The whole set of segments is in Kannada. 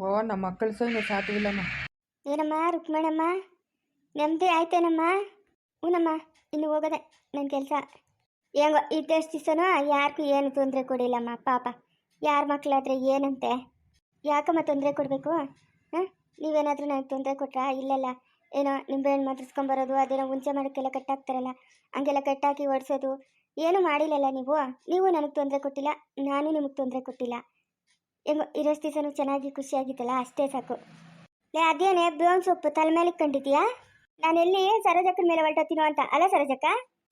ಓ, ನಮ್ಮ ಮಕ್ಕಳು ಸಹ ಇನ್ನೂ ಸಾಧ್ಯವಿಲ್ಲಮ್ಮ ಏನಮ್ಮ ರುಕ್ಮಣಮ್ಮ ನೆಮ್ಮದಿ ಆಯ್ತೇನಮ್ಮ? ಹ್ಞೂನಮ್ಮ ಇನ್ನು ಹೋಗೋದೆ ನನ್ನ ಕೆಲಸ. ಹೆಂಗೋ ಇದ್ದಷ್ಟು ದಿವಸನೂ ಯಾರಿಗೂ ಏನು ತೊಂದರೆ ಕೊಡಿಲ್ಲಮ್ಮ, ಪಾಪ. ಯಾರ ಮಕ್ಕಳಾದ್ರೆ ಏನಂತೆ? ಯಾಕಮ್ಮ ತೊಂದರೆ ಕೊಡಬೇಕು? ಹಾಂ ನೀವೇನಾದರೂ ನನಗೆ ತೊಂದರೆ ಕೊಟ್ರಾ? ಇಲ್ಲಲ್ಲ. ಏನೋ ನಿಂಬೆಹಣ್ಣು ಮಾತ್ರಿಸ್ಕೊಂಬರೋದು ಅದೇನೋ ಹುಂಚೆ ಮಾಡೋಕ್ಕೆಲ್ಲ ಕಟ್ಟಾಕ್ತಾರಲ್ಲ. ಹಂಗೆಲ್ಲ ಕಟ್ಟಾಕಿ ಓಡಿಸೋದು ಏನೂ ಮಾಡಿಲ್ಲಲ್ಲ ನೀವು? ನೀವು ನನಗೆ ತೊಂದರೆ ಕೊಟ್ಟಿಲ್ಲ, ನಾನು ನಿಮಗೆ ತೊಂದರೆ ಕೊಟ್ಟಿಲ್ಲ. ಹೆಂಗೋ ಇರೋಷ್ಟು ದಿವಸನೂ ಚೆನ್ನಾಗಿ ಖುಷಿಯಾಗಿತ್ತಲ್ಲ ಅಷ್ಟೇ ಸಾಕು. ಲೇ ಅದೇನೇ ಬ್ರೋನ್ ಸೊಪ್ಪು ತಲೆ ಮೇಲೆ ಕಂಡಿದ್ಯಾ ನಾನು ಎಲ್ಲಿ ಸರೋಜಕ್ಕನ ಮೇಲೆ ಹೊರಟತ್ತೀನೋ ಅಂತ ಅಲ್ಲ ಸರೋಜಕ್ಕ?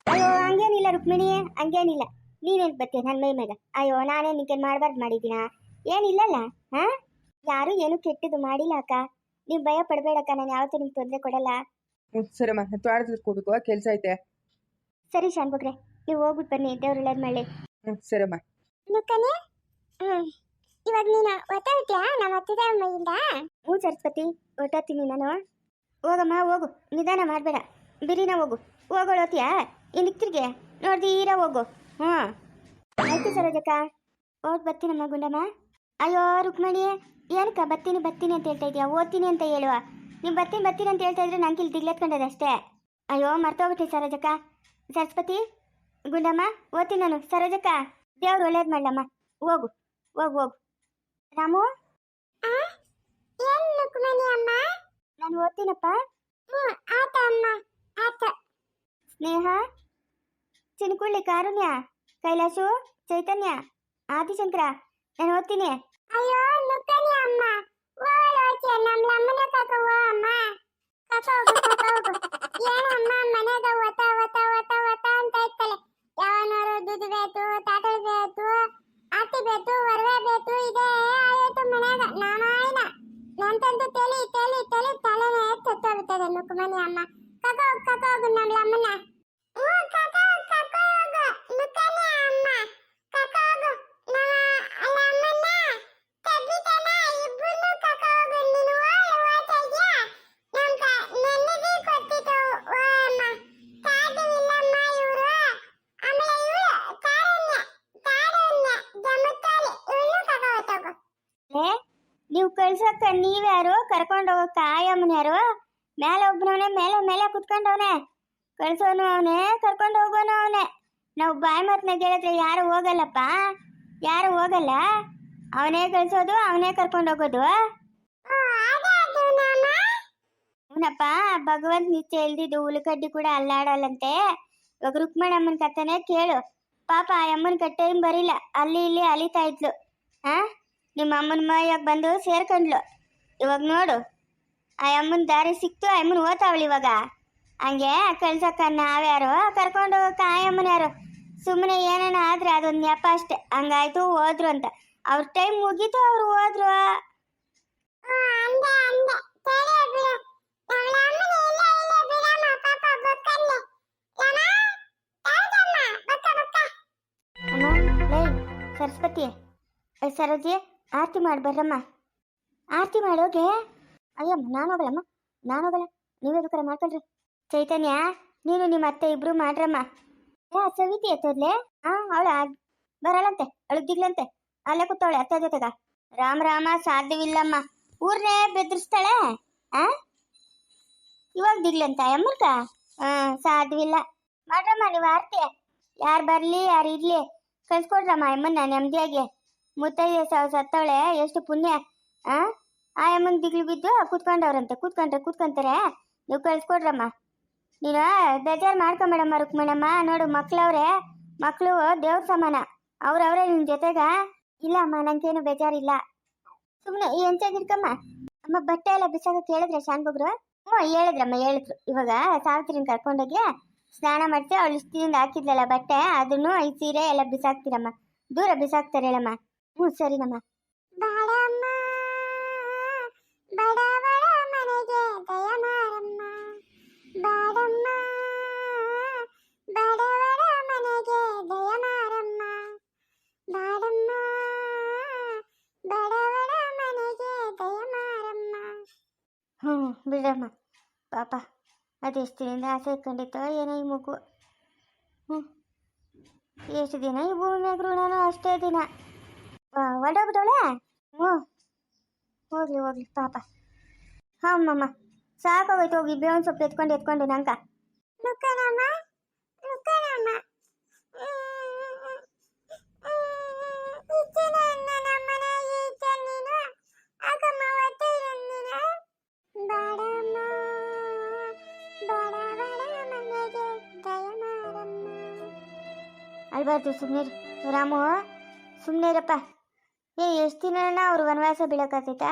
ಅಯ್ಯೋ ಹಂಗೇನಿಲ್ಲ ರುಕ್ಮಿಣಿ ಹಂಗೇನಿಲ್ಲ. ನೀನೇನು ಬರ್ತೀಯ ನನ್ನ ಮೈ ಮೇಲೆ? ಅಯ್ಯೋ ನಾನೇ ನಿಂಗೆ ಮಾಡಬಾರ್ದು ಮಾಡಿದ್ದೀನಾ? ಏನಿಲ್ಲಲ್ಲ ಹಾ? ಯಾರು ಏನು ಕೆಟ್ಟದ್ದು ಮಾಡಿಲ್ಲ ಅಕ್ಕ. ನೀವು ಭಯ ಪಡಬೇಡಕ್ಕ ನಾನು ಯಾವತ್ತೂ ನಿಮ್ಗೆ ತೊಂದರೆ ಕೊಡಲ್ಲ. ಹ್ಞೂ ಸರಮ್ಮ ಹೋಗ್ಬೇಕು ಕೆಲಸ ಐತೆ. ಸರಿ ಶಾನ್ಬಗ್ರೆ ನೀವು ಹೋಗ್ಬಿಟ್ಟು ಬನ್ನಿ ದೇವ್ರು ಒಳ್ಳೇದು ಮಾಡಿ ಹ್ಞೂ ಸರಮ್ಮ ಹ್ಞೂ ಇವಾಗ ನೀನು ಒತ್ತಾಡ್ತೀಯಾ ನಮ್ಮ ಹತ್ತಿದ ಮೈಯಿಂದ ಹ್ಞೂ ಸರಸ್ವತಿ ನಾನು. ಹೋಗಮ್ಮ, ಹೋಗು. ನಿಧಾನ ಮಾಡಬೇಡ. ಬಿರಿನ ಹೋಗು. ಹೋಗೋಳೋತಿಯಾ ಇನ್ನು ತಿರ್ಗೆ ಈರ ಹೋಗು. ಹ್ಞೂ. ಆಯ್ತು ಸರೋಜಕ್ಕ. ಓಟ್ ಬರ್ತೀನಮ್ಮ ಗುಂಡಮ್ಮ. ಅಯ್ಯೋ, ರುಕ್ಮಣಿ, ಏನಕ್ಕ ಬರ್ತೀನಿ ಬರ್ತೀನಿ ಅಂತ ಹೇಳ್ತಾ ಇದೀಯಾ? ಓದ್ತೀನಿ ಅಂತ ಹೇಳುವ. ನೀವು ಬರ್ತೀನಿ ಬರ್ತೀನಿ ಅಂತ ಹೇಳ್ತಾ ಇದ್ರೆ ನಂಗೆ ಇಲ್ಲಿ ದಿಗ್ಲೆತ್ಕೊಂಡದೆ ಅಷ್ಟೇ. ಅಯ್ಯೋ ಮರ್ತೋಗ್ಬಿಟ್ಟಿ ಸರೋಜಕ್ಕ. ಸರಸ್ವತಿ, ಗುಂಡಮ್ಮ, ಓದ್ತೀನಿ ನಾನು. ಸರೋಜಕ್ಕ, ದೇವ್ರು ಒಳ್ಳೇದು ಮಾಡಲಮ್ಮ. ಹೋಗು ಹೋಗು ಹೋಗು. ರಾಮು? ನಾನು ಓದ್ತೀನಪ್ಪ. ಆತ ಅಮ್ಮ ಆತ. ಸ್ನೇಹ ಚಿನ್ಕುಳ್ಳಿ ಕಾರುಣ್ಯ ಕೈಲಾಸು ಚೈತನ್ಯ ಆದಿಶಂಕರ ನಾನು ಓದ್ತೀನಿ. ಅಯ್ಯೋ ಲುಕ್ಮಣಿ ಅಮ್ಮ ಓಲೋಚೆ ನಮ್ಮ ಲಮ್ಮನ ಕಕವ ಅಮ್ಮ. ಕಕೋಗು ಕಕೋಗು ಏನಮ್ಮ ಮನೆಗ ಒತ್ತ ಒತ್ತ ಒತ್ತ ಒತ್ತ ಅಂತ ಇತ್ತಲೆ ಯಾವನವರು ದುಡ್ಡು ಬೇಕು ಅತ್ತಿ ಬೇಕು, ಒರವೆ ಬೇಕು, ಇದೆ. ಆಯ್ತು ಮನ್ಯಾಗ. ನಾನಾಯ್ನ ನಂತಂದು ತಲೆ ತಲೆ ತಲೆ, ತಲೆನೇ ತುತ್ತೋಗುತ್ತದೆ ನುಕ್ಕಮನಿ ಅಮ್ಮ. ಕಕೋ ಕಕೋ ನಮ್ಮ ಲಮ್ಮನ ಹ್ಞೂ ಕಕೋಗು ಕಕೋಗು ನುಕ್ಕನಿ ಅಮ್ಮ ಕಕೋಗು ನಮ್ಮ ಲಮ್ಮನ ತಬ್ಬಿತನ ಇಬ್ಬರನ್ನು ಕಕೋಗು ನೀನು ಓಟ ಇದೆಯಾ ನಮ್ಕ ನೆನ್ನೆಗೆ ಕೊಟ್ಟಿತ್ತು ಓ ಅಮ್ಮ ಕಾದು ಇಲ್ಲಮ್ಮ ಇವರು ಆಮೇಲೆ ಇವರು ಕಾರಣ್ಯ ಕಾರಣ್ಯ ಜಮುತ್ತಾಲೆ ಇವ್ರನ್ನು ಕಕೋತಗೋ ಏ ನೀವು ನೀವ್ಯಾರು ಕರ್ಕೊಂಡು ಹೋಗಕ್ಕ ಆಯಮ್ಮನ ಯಾರು? ಮೇಲೆ ಒಬ್ಬನವನೇ ಮೇಲೆ ಮೇಲೆ ಕುತ್ಕೊಂಡವನೆ. ಕಳ್ಸೋನು ಅವನೇ, ಕರ್ಕೊಂಡು ಹೋಗೋನು ಅವನೇ. ನಾವು ಬಾಯಿ ಮಾತನ್ನ ಕೇಳಿದ್ರೆ ಯಾರು ಹೋಗಲ್ಲಪ್ಪ? ಯಾರು ಹೋಗಲ್ಲ? ಅವನೇ ಕಳ್ಸೋದು, ಅವನೇ ಕರ್ಕೊಂಡು ಹೋಗೋದು. ಅವನಪ್ಪ, ಭಗವಂತ ನಿತ್ಯ ಇಲ್ದಿದ್ದು ಹುಲಿಕಡ್ಡಿ ಕೂಡ ಅಲ್ಲಾಡಲ್ಲಂತೆ. ಇವಾಗ ರುಕ್ಮಣಮ್ಮನ ಕಥನೆ ಕೇಳು. ಪಾಪ ಆ ಅಮ್ಮನ ಕಟ್ಟೆ ಬರಿಲ್ಲ. ಅಲ್ಲಿ ಇಲ್ಲಿ ಅಲಿತಾ ಇದ್ಲು. ಹಾ ನಿಮ್ಮ ಅಮ್ಮನ ಮೈಯಾಗ ಬಂದು ಸೇರ್ಕೊಂಡ್ಲು. ಇವಾಗ ನೋಡು. ಆ ಅಮ್ಮನ ದಾರಿ ಸಿಕ್ತು ಆ ಅಮ್ಮನ ಓದ್ತಾವಳು ಇವಾಗ. ಹಂಗೆ ಕಳ್ಸಕ್ಕ ನಾವ್ಯಾರು ಕರ್ಕೊಂಡು ಹೋಗಕ್ಕ ಆ ಅಮ್ಮನ ಯಾರು. ಸುಮ್ಮನೆ ಏನೇನ ಆದ್ರೆ ಅದೊಂದು ನೆಪ ಅಷ್ಟೆ. ಹಂಗಾಯ್ತು ಹೋದ್ರು ಅಂತ. ಅವ್ರ ಟೈಮ್ ಮುಗೀತು ಅವ್ರು ಹೋದ್ರು. ಸರಸ್ವತಿ. ಐ ಸರೋಜಿ ಆರತಿ ಮಾಡಿ ಬರ್ರಮ್ಮ ಆರತಿ ಮಾಡೋಕೆ? ಅಯ್ಯಮ್ಮ ನಾನು ಹೋಗಲ್ಲಮ್ಮ ನಾನು ಹೋಗಲ್ಲ. ನೀವೇ ಬೇಕಾರೆ ಮಾಡ್ಕೊಳ್ರಿ. ಚೈತನ್ಯ, ನೀನು ನಿಮ್ಮ ಅತ್ತೆ ಇಬ್ರು ಮಾಡ್ರಮ್ಮ. ಏ, ಸವಿತಿ ಎತ್ತೋದ್ಲೆ? ಹಾ ಅವಳು ಬರಲ್ಲಂತೆ ಅಳು ದಿಗ್ಲಂತೆ ಅಲ್ಲೇ ಕೂತವಳೆ ಅತ್ತೆ ಜೊತೆಗ. ರಾಮ ರಾಮ, ಸಾಧ್ಯವಿಲ್ಲಮ್ಮ. ಊರ್ನೇ ಬೆದರಿಸ್ತಾಳೆ? ಆ? ಇವಾಗ ದಿಗ್ಲಂತ ಅಮ್ಮರ್ಕ ಹಾ ಸಾಧ್ಯವಿಲ್ಲ. ಮಾಡ್ರಮ್ಮ ನೀವು ಆರ್ತಿ. ಯಾರು ಬರ್ಲಿ, ಯಾರು ಇರ್ಲಿ. ಕಳ್ಸ್ಕೊಡ್ರಮ್ಮ ಅಮ್ಮನ್ನ ನೆಮ್ಮದಿಯಾಗಿ ಮುತ್ತೈದೆ ಸಾವು ಸತ್ತವಳೆ ಎಷ್ಟು ಪುಣ್ಯ. ಆ? ಆ ಅಮ್ಮನ ದಿಗ್ಲು ಬಿದ್ದು ಕೂತ್ಕೊಂಡವ್ರಂತೆ, ಕೂತ್ಕೊಂಡ್ರೆ ಕೂತ್ಕೊಂತಾರೆ. ನೀವು ಕಳ್ಸ್ಕೊಡ್ರಮ್ಮ. ನೀನು ಬೇಜಾರು ಮಾಡ್ಕೊಂಬೇಡಮ್ಮ ರುಕ್ಮಣಮ್ಮ. ನೋಡು, ಮಕ್ಳವ್ರೆ ಮಕ್ಕಳು ದೇವ್ರ ಸಮಾನ. ಅವ್ರವ್ರೆ ನಿನ್ನ ಜೊತೆಗ. ಇಲ್ಲ ಅಮ್ಮ ನಂಗೇನು ಬೇಜಾರಿಲ್ಲ. ಸುಮ್ಮನೆ ಹೆಂಚಾಗಿರ್ಕಮ್ಮ. ಅಮ್ಮ ಬಟ್ಟೆ ಎಲ್ಲ ಬಿಸಾಕ ಕೇಳಿದ್ರೆ ಶಾನ್ಬಗ್ರು ಹ್ಞೂ ಹೇಳಿದ್ರಮ್ಮ, ಹೇಳಿದ್ರು. ಇವಾಗ ಸಾವಿತ್ರಿನ ಕರ್ಕೊಂಡೋಗಿ ಸ್ನಾನ ಮಾಡಿಸಿ ಅವಳು ಇಷ್ಟಿಂದ ಹಾಕಿದ್ಲಲ್ಲ ಬಟ್ಟೆ, ಅದನ್ನು ಈ ಸೀರೆ ಎಲ್ಲ ಬಿಸಾಕ್ತಿರಮ್ಮ. ದೂರ ಬಿಸಾಕ್ತಾರೆ ಹೇಳಮ್ಮ. ಹ್ಞೂ ಸರಿನಮ್ಮ. ಬಡವಳ ಮನೆಗೆ ದಯಮಾರಮ್ಮ ಬಾಡಮ್ಮ ಬಡವಳ ಮನೆಗೆ ದಯಮಾರಮ್ಮ ಬಾಡಮ್ಮ ಬಡವಳ ಮನೆಗೆ ದಯಮಾರಮ್ಮ ಹ್ಞೂ ಬಿಡಮ್ಮ. ಪಾಪ ಅದೆಷ್ಟು ದಿನದಿಂದ ಆಸೆ ಇಟ್ಕೊಂಡಿತ್ತೋ ಏನೋ ಈ ಮಗು. ಹ್ಞೂ ಎಷ್ಟು ದಿನ ಈ ಭೂಮಿಯಾಗ ಋಣನೋ ಅಷ್ಟೇ ದಿನ. ಹೊರಡೋಗ್ಬಿಟ್ಟವಳೆ ಹ್ಞೂ ಹೋಗ್ಲಿ ಹೋಗ್ಲಿ ಪಾಪ. ಹಾಂ ಮಮ್ಮ ಸಾಕಾಗೋಯ್ತು ಹೋಗಿ ಬೇವನ್ ಸೊಪ್ಪು ಎತ್ಕೊಂಡು ಎತ್ಕೊಂಡು ನಂಕ ನುಕ್ಕನಮ್ಮ ನುಕ್ಕನಮ್ಮ ಅಳ್ಬಾರ್ದು ಸುಮ್ಮನೆ ರಾಮು ಸುಮ್ಮನೆ ಇರಪ್ಪ ಏ, ಎಷ್ಟು ದಿನ ಅವ್ರು ವನವಾಸ ಬೀಳಕ್ಕಾಗ್ತೈತಾ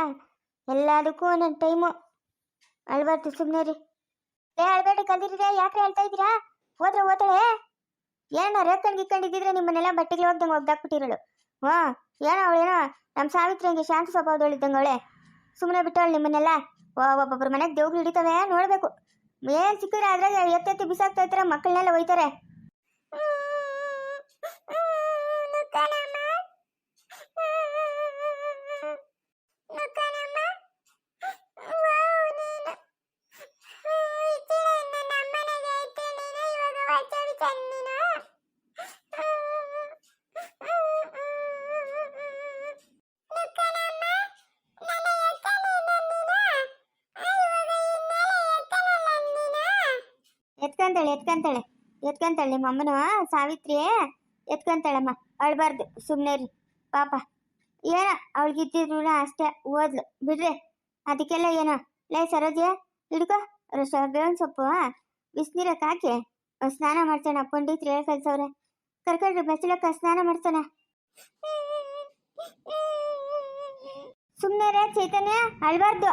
ಎಲ್ಲದಕ್ಕೂ ಒಂದೊಂದು ಟೈಮು. ಅಳ್ಬಾರ್ದು ಸುಮ್ಮನೆ ರೀ ಏ ಅಳ್ಬೇಡಿ ಕಲ್ದಿರಿದೆ ಯಾಕೆ ಹೇಳ್ತಾ ಇದ್ದೀರಾ? ಹೋದ್ರೆ ಓದಳೆ ಏನೋ ರೇಕಂಡ್ ಗಿಕ್ಕಂಡಿದ್ದಿದ್ರೆ ನಿಮ್ಮನ್ನೆಲ್ಲ ಬಟ್ಟೆಗೆ ಹೋಗ್ದಂಗೆ ಒಗ್ದಾಕ್ಬಿಟ್ಟಿರೋಳು ಹ್ಞೂ, ಏನೋ ಅವಳೇನೋ ನಮ್ಮ ಸಾವಿತ್ರಿ ಹಂಗೆ ಶಾಂತ ಸ್ವಭಾವದವಳಿದ್ದಂಗೆ ಅವಳೆ. ಸುಮ್ಮನೆ ಬಿಟ್ಟವಳು ನಿಮ್ಮನ್ನೆಲ್ಲ. ಒಬ್ಬೊಬ್ಬರು ಮನೆಗೆ ದೇವ್ರು ಹಿಡಿತವೆ, ನೋಡಬೇಕು. ಏನು ಸಿಕ್ಕಿದ್ರೆ ಅದ್ರಾಗ ಎತ್ತೆತ್ತಿ ಬಿಸಾಕ್ತಾ ಇರ್ತಾರೆ ಮಕ್ಕಳನ್ನೆಲ್ಲ ಒಯ್ತಾರೆ. ಎತ್ಕಂತಾಳೆ, ಎತ್ಕೊಂತಾಳೆ. ಎತ್ಕೊಂತಾಳೆ ನಿಮ್ಮ ಅಮ್ಮನ ಸಾವಿತ್ರಿ ಎತ್ಕೊಂತಾಳಮ್ಮ, ಅಳ್ಬಾರ್ದು ಸುಮ್ಮನೆ ರೀ ಪಾಪ. ಏನ ಅವಳಿಗಿದ್ದಿದ್ರು ಅಷ್ಟೇ, ಓದ್ಲು. ಬಿಡ್ರಿ, ಅದಕ್ಕೆಲ್ಲ ಏನೋ? ಲೈ ಸರೋಜ, ಹಿಡ್ಕೊ. ಬೇವಿನ ಸೊಪ್ಪು ಬಿಸಿನೀರಕ್ಕೆ ಹಾಕಿ ಸ್ನಾನ ಮಾಡ್ಸೋಣ. ಪಂಡಿತ್ರು ಹೇಳಿ ಕಲ್ಸವ್ರೆ ಕರ್ಕೊಂಡ್ರಿ ಬಚ್ಚಲಕ್ಕ ಸ್ನಾನ ಮಾಡ್ಸೋಣ. ಸುಮ್ಮನೆ ಚೈತನ್ಯ. ಅಳ್ಬಾರ್ದು.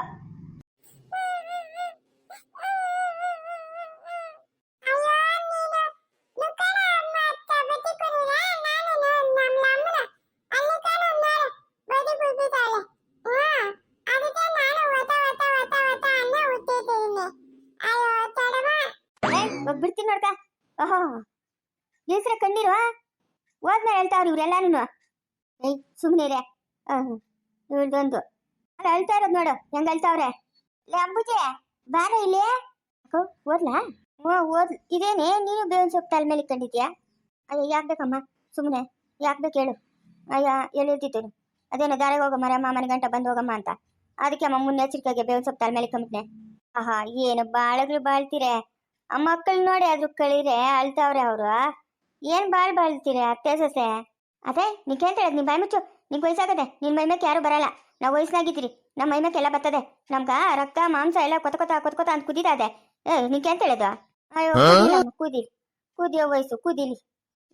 ಹೋದ್ಮೇಲೆ ಇವರೆಲ್ಲಾನು ಏಯ್ ಸುಮ್ಮನೆ ರೇ ಇವ್ರದೊಂದು. ಅಳ್ತಾ ಇರೋದು ನೋಡು, ಹೆಂಗ್ ಅಳ್ತಾವ್ರೆ ಲೇ, ಅಂಬುಜೆ, ಬಾರ ಇಲ್ಲಿ. ಓದ್ಲಾ? ಹ್ಞೂ ಓದ್, ಇದೇನೆ, ನೀನು ಬೇವಿನ ಸೊಪ್ಪು ತಲೆ ಮೇಲೆ ಕಂಡಿದ್ಯಾ ಅಯ್ಯ, ಯಾಕೆ ಬೇಕಮ್ಮ? ಸುಮ್ಮನೆ ಯಾಕೆ ಬೇಕು ಹೇಳು. ಅಯ್ಯ ಹೇಳಿರ್ತಿತ್ತು ಅದೇನೋ ದಾರಿಗೆ ಹೋಗಮ್ಮ, ರಮ್ಮ, ಮನೆ ಗಂಟ ಬಂದು ಹೋಗಮ್ಮ ಅಂತ. ಅದಕ್ಕೆ ಅಮ್ಮ ಮುನ್ನೆಚ್ಚರಿಕೆಗೆ ಬೇವಿನ ಸೊಪ್ಪು ತಲೆ ಮೇಲೆ ಕಂಬಿಟ್ನೆ ಆಹಾ, ಏನು ಬಾಳಗ್ರು ಬಾಳ್ತೀರೆ. ಆ ಮಕ್ಕಳು ನೋಡಿ ಅದ್ರ ಕಳೀರೆ, ಅಳ್ತಾವ್ರೆ ಅವರು. ಏನ್ ಬಾಳ್ ಬಾಳ್ತೀರಿ ಅತ್ತೆ ಸೊಸೆ? ಅದೇ ನೀ ಕೇಳ್ತಾಳೆ ನಿಮ್ಮ ಬಾಯ್ ಮುಚ್ಚು. ನಿಂಗೆ ವಯಸ್ಸಾಗದೆ ನಿನ್ ಮೈಮ್ಯಾಕ್ ಯಾರು ಬರಲ್ಲ. ನಾವ್ ವಯಸ್ಸಾಗಿದ್ದೀರಿ ನಮ್ಮ ಮೈಮ್ಯಾಕ್ ಎಲ್ಲ ಬರ್ತದೆ. ನಮ್ಗ ರಕ್ತ ಮಾಂಸ ಎಲ್ಲ ಕೊತ್ಕೊತ ಕೊತ್ಕೊತ ಅಂತ ಅಂತ ಕುದಿದಾದೆ ಏ ನೀ ಹೇಳೋದು ಅಯ್ಯೋ ಕುದಿ ಕುದಿಯೋ ವಯಸ್ಸು ಕುದಿಲಿ.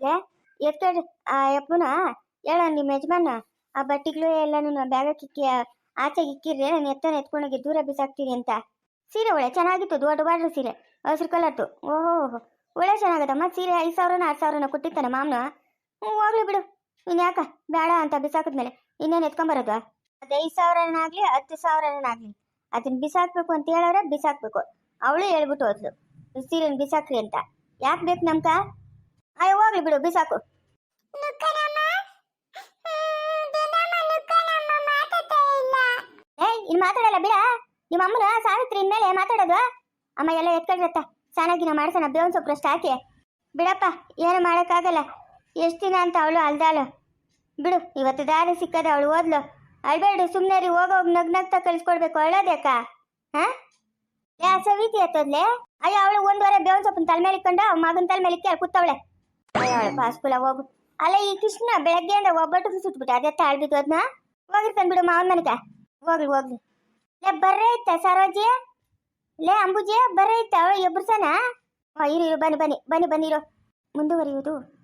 ಏ ಎತ್ತೇಳಿ ಆ ಯಪ್ಪನ ಹೇಳ ನಿಮ್ಮ ಯಜಮಾನ ಆ ಬಟ್ಟಿಗಳು ಎಲ್ಲಾನು ಬ್ಯಾಗಕ್ಕೆ ಇಕ್ಕಿ ಆಚೆಗೆ ಇಕ್ಕಿರ್ರಿ ನಾನು ಎತ್ತನ ಎತ್ಕೊಂಡೋಗಿ ದೂರ ಬಿಸಾಕ್ತೀನಿ ಅಂತ. ಸೀರೆ ಒಳ್ಳೆ ಚೆನ್ನಾಗಿತ್ತು ದೊಡ್ಡ ಬಾಡ್ರಿ ಸೀರೆ. ಹಸಿರು ಕಲರ್ದು ಓಹೋ ಒಳ್ಳೆ ಚೆನ್ನಾಗತ್ತಮ್ಮ ಸೀರೆ ಐದು ಸಾವಿರನ, ಆರು ಸಾವಿರನ ಕೊಟ್ಟಿರ್ತಾನೆ ಮಾಮನ. ಹ್ಞೂ ಹೋಗ್ಲಿ ಬಿಡು. ಇನ್ಯಾಕ ಯಾಕ? ಬೇಡ ಅಂತ ಬಿಸಾಕಿದ್ಮೇಲೆ ಇನ್ನೇನು ಎತ್ಕೊಂಬರೋದು? ಅದು ಐದು ಸಾವಿರನಾಗ್ಲಿ ಹತ್ತು ಸಾವಿರನಾಗ್ಲಿ ಅದನ್ನ ಬಿಸಾಕ್ಬೇಕು ಅಂತ ಹೇಳೋರೆ ಬಿಸಾಕ್ಬೇಕು. ಅವಳು ಹೇಳ್ಬಿಟ್ಟು ಹೋದ್ಲು. ಸೀರೆನ ಬಿಸಾಕ್ರಿ ಅಂತ. ಯಾಕೆ ಬೇಕು ನಮ್ಕ? ಅಯ್ಯೋ, ಹೋಗ್ಲಿ ಬಿಡು, ಬಿಸಾಕು. ಏಯ್ ಇನ್ನು ಮಾತಾಡಲ್ಲ ಬಿಡ. ನಿಮ್ಮ ಅಮ್ಮನ ಸಾವಿತ್ರಿ ಇನ್ಮೇಲೆ ಮಾತಾಡೋದು. ಅಮ್ಮ ಎಲ್ಲ ಎತ್ಕೊಳ್ರತ್ತ ಚೆನ್ನಾಗಿನ ಮಾಡ್ಸೋಣ, ಬೇವನ್ ಸೊಪ್ಪು ಅಷ್ಟು ಹಾಕಿ. ಬಿಡಪ್ಪ, ಏನು ಮಾಡೋಕ್ಕಾಗಲ್ಲ. ಎಷ್ಟು ದಿನ ಅಂತ ಅವಳು ಅಲ್ದಾಳು. ಬಿಡು, ಇವತ್ತು ದಾರಿ ಸಿಕ್ಕದೆ ಅವಳು ಓದ್ಲು. ಅಳ್ಬೇಡ್ರಿ ಸುಮ್ಮನೆ ರೀ ಹೋಗೋಗಿ ನಗ್ ನಗ್ತಾ ಕಳಿಸ್ಕೊಡ್ಬೇಕು. ಅಳೋದ್ಯಾಕ ಹಾ? ಯಾ, ಸವಿತಿ ಎತ್ತದ್ಲೆ? ಅಯ್ಯೋ, ಅವಳು ಒಂದುವರೆ ಬೇವನ್ ಸೊಪ್ಪನ ತಲೆ ಮೇಲೆ ಇಟ್ಕೊಂಡು ಅವ್ನ ಮಗನ ತಲೆ ಮೇಲೆ ಇಕ್ಕಿ ಕೂತವಳೆ. ಅಯ್ಯೋ ಹೋಗು. ಅಲ್ಲ, ಈ ಕೃಷ್ಣ ಬೆಳಗ್ಗೆಯಿಂದ ಒಬ್ಬಟ್ಟು ಸುಟ್ಬಿಟ್ಟು ಅದೇ ತಾಳ್ಬಿದ್ದು ಅದನ್ನ ಹೋಗಿರ್ತಾನೆ ಬಿಡು ಮಾವನ ಮನೆಗೆ. ಹೋಗ್ಲಿ ಹೋಗ್ಲಿ. ಲೇ, ಬರ್ರೇ ಇತ್ತ ಸರೋಜಿ. ಲೇ ಅಂಬುಜಿ ಬರೈತ ಎಬ್ರಸನ? ಇರು ಇರು ಬನ್ನಿ ಬನ್ನಿ ಬನ್ನಿ ಬನ್ನಿರು ಮುಂದುವರಿಯುವುದು.